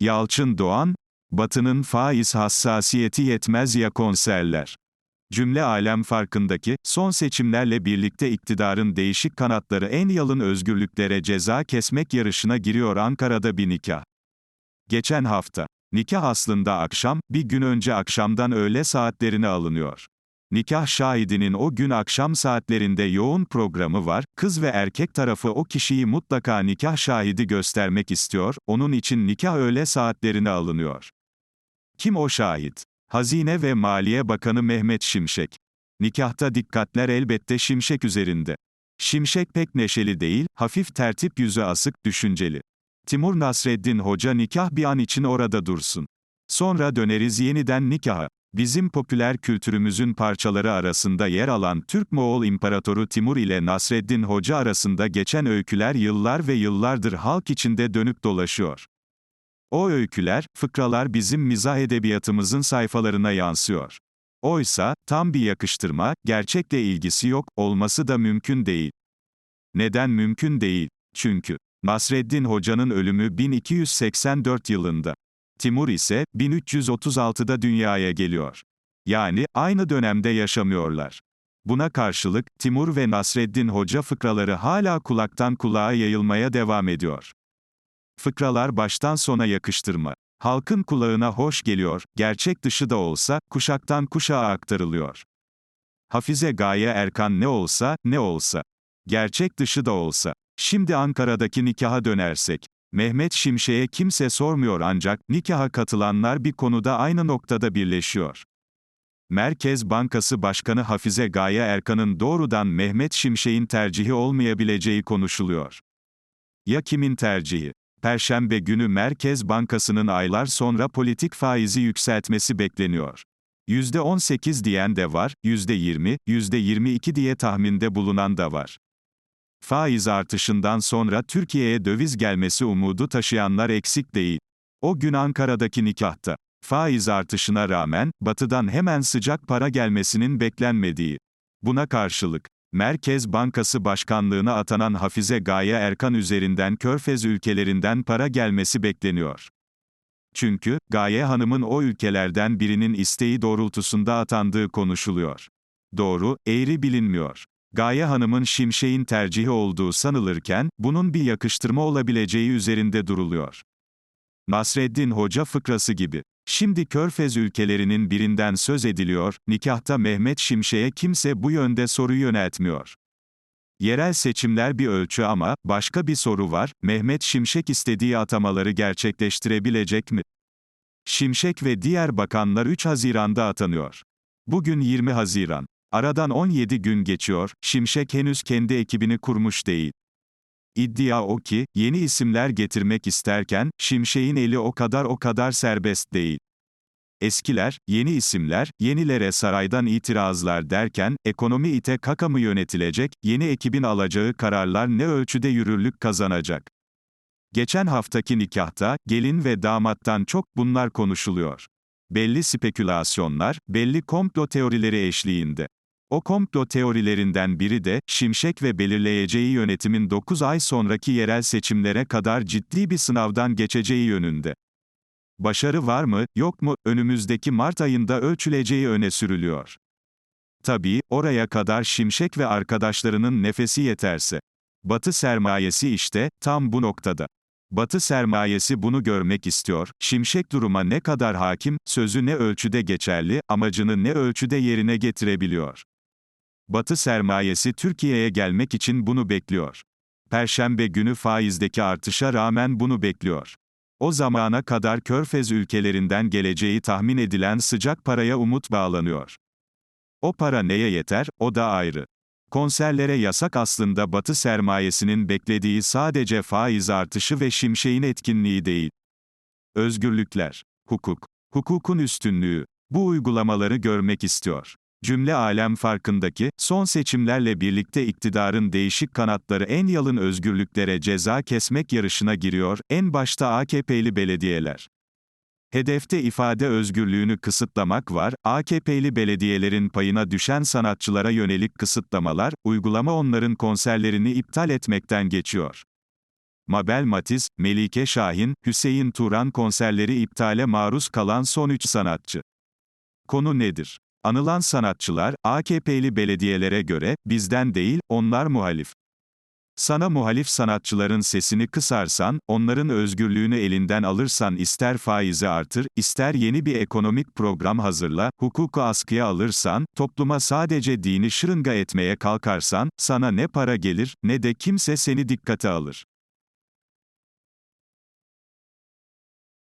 Yalçın Doğan, Batı'nın faiz hassasiyeti yetmez ya konserler. Cümle alem farkındaki, son seçimlerle birlikte iktidarın değişik kanatları en yalın özgürlüklere ceza kesmek yarışına giriyor Ankara'da bir nikah. Geçen hafta. Nikah aslında akşam, bir gün önce akşamdan öğle saatlerine alınıyor. Nikah şahidinin o gün akşam saatlerinde yoğun programı var, kız ve erkek tarafı o kişiyi mutlaka nikah şahidi göstermek istiyor, onun için nikah öğle saatlerine alınıyor. Kim o şahit? Hazine ve Maliye Bakanı Mehmet Şimşek. Nikahta dikkatler elbette Şimşek üzerinde. Şimşek pek neşeli değil, hafif tertip yüzü asık, düşünceli. Timur Nasreddin Hoca nikah bir an için orada dursun. Sonra döneriz yeniden nikaha. Bizim popüler kültürümüzün parçaları arasında yer alan Türk-Moğol İmparatoru Timur ile Nasreddin Hoca arasında geçen öyküler yıllar ve yıllardır halk içinde dönüp dolaşıyor. O öyküler, fıkralar bizim mizah edebiyatımızın sayfalarına yansıyor. Oysa, tam bir yakıştırma, gerçekle ilgisi yok, olması da mümkün değil. Neden mümkün değil? Çünkü, Nasreddin Hoca'nın ölümü 1284 yılında. Timur ise, 1336'da dünyaya geliyor. Yani, aynı dönemde yaşamıyorlar. Buna karşılık, Timur ve Nasreddin Hoca fıkraları hala kulaktan kulağa yayılmaya devam ediyor. Fıkralar baştan sona yakıştırma. Halkın kulağına hoş geliyor, gerçek dışı da olsa, kuşaktan kuşağa aktarılıyor. Hafize Gaye Erkan ne olsa, ne olsa. Gerçek dışı da olsa. Şimdi Ankara'daki nikaha dönersek. Mehmet Şimşek'e kimse sormuyor ancak, nikaha katılanlar bir konuda aynı noktada birleşiyor. Merkez Bankası Başkanı Hafize Gaye Erkan'ın doğrudan Mehmet Şimşek'in tercihi olmayabileceği konuşuluyor. Ya kimin tercihi? Perşembe günü Merkez Bankası'nın aylar sonra politik faizi yükseltmesi bekleniyor. %18 diyen de var, %20, %22 diye tahminde bulunan da var. Faiz artışından sonra Türkiye'ye döviz gelmesi umudu taşıyanlar eksik değil. O gün Ankara'daki nikahta, faiz artışına rağmen, batıdan hemen sıcak para gelmesinin beklenmediği. Buna karşılık, Merkez Bankası Başkanlığına atanan Hafize Gaye Erkan üzerinden Körfez ülkelerinden para gelmesi bekleniyor. Çünkü, Gaye Hanım'ın o ülkelerden birinin isteği doğrultusunda atandığı konuşuluyor. Doğru, eğri bilinmiyor. Gaye Hanım'ın Şimşek'in tercihi olduğu sanılırken, bunun bir yakıştırma olabileceği üzerinde duruluyor. Nasreddin Hoca fıkrası gibi. Şimdi Körfez ülkelerinin birinden söz ediliyor, nikahta Mehmet Şimşek'e kimse bu yönde soru yöneltmiyor. Yerel seçimler bir ölçü ama, başka bir soru var, Mehmet Şimşek istediği atamaları gerçekleştirebilecek mi? Şimşek ve diğer bakanlar 3 Haziran'da atanıyor. Bugün 20 Haziran. Aradan 17 gün geçiyor, Şimşek henüz kendi ekibini kurmuş değil. İddia o ki, yeni isimler getirmek isterken, Şimşek'in eli o kadar o kadar serbest değil. Eskiler, yeni isimler, yenilere saraydan itirazlar derken, ekonomi ite kaka mı yönetilecek, yeni ekibin alacağı kararlar ne ölçüde yürürlük kazanacak? Geçen haftaki nikahta, gelin ve damattan çok bunlar konuşuluyor. Belli spekülasyonlar, belli komplo teorileri eşliğinde. O komplo teorilerinden biri de, Şimşek ve belirleyeceği yönetimin 9 ay sonraki yerel seçimlere kadar ciddi bir sınavdan geçeceği yönünde. Başarı var mı, yok mu, önümüzdeki Mart ayında ölçüleceği öne sürülüyor. Tabii, oraya kadar Şimşek ve arkadaşlarının nefesi yeterse. Batı sermayesi işte, tam bu noktada. Batı sermayesi bunu görmek istiyor, Şimşek duruma ne kadar hakim, sözü ne ölçüde geçerli, amacını ne ölçüde yerine getirebiliyor. Batı sermayesi Türkiye'ye gelmek için bunu bekliyor. Perşembe günü faizdeki artışa rağmen bunu bekliyor. O zamana kadar Körfez ülkelerinden geleceği tahmin edilen sıcak paraya umut bağlanıyor. O para neye yeter, o da ayrı. Konserlere yasak aslında Batı sermayesinin beklediği sadece faiz artışı ve şimşeğin etkinliği değil. Özgürlükler, hukuk, hukukun üstünlüğü, bu uygulamaları görmek istiyor. Cümle alem farkındaki, son seçimlerle birlikte iktidarın değişik kanatları en yalın özgürlüklere ceza kesmek yarışına giriyor, en başta AKP'li belediyeler. Hedefte ifade özgürlüğünü kısıtlamak var, AKP'li belediyelerin payına düşen sanatçılara yönelik kısıtlamalar, uygulama onların konserlerini iptal etmekten geçiyor. Mabel Matiz, Melike Şahin, Hüseyin Turan konserleri iptale maruz kalan son 3 sanatçı. Konu nedir? Anılan sanatçılar, AKP'li belediyelere göre, bizden değil, onlar muhalif. Sana muhalif sanatçıların sesini kısarsan, onların özgürlüğünü elinden alırsan ister faizi artır, ister yeni bir ekonomik program hazırla, hukuku askıya alırsan, topluma sadece dini şırınga etmeye kalkarsan, sana ne para gelir, ne de kimse seni dikkate alır.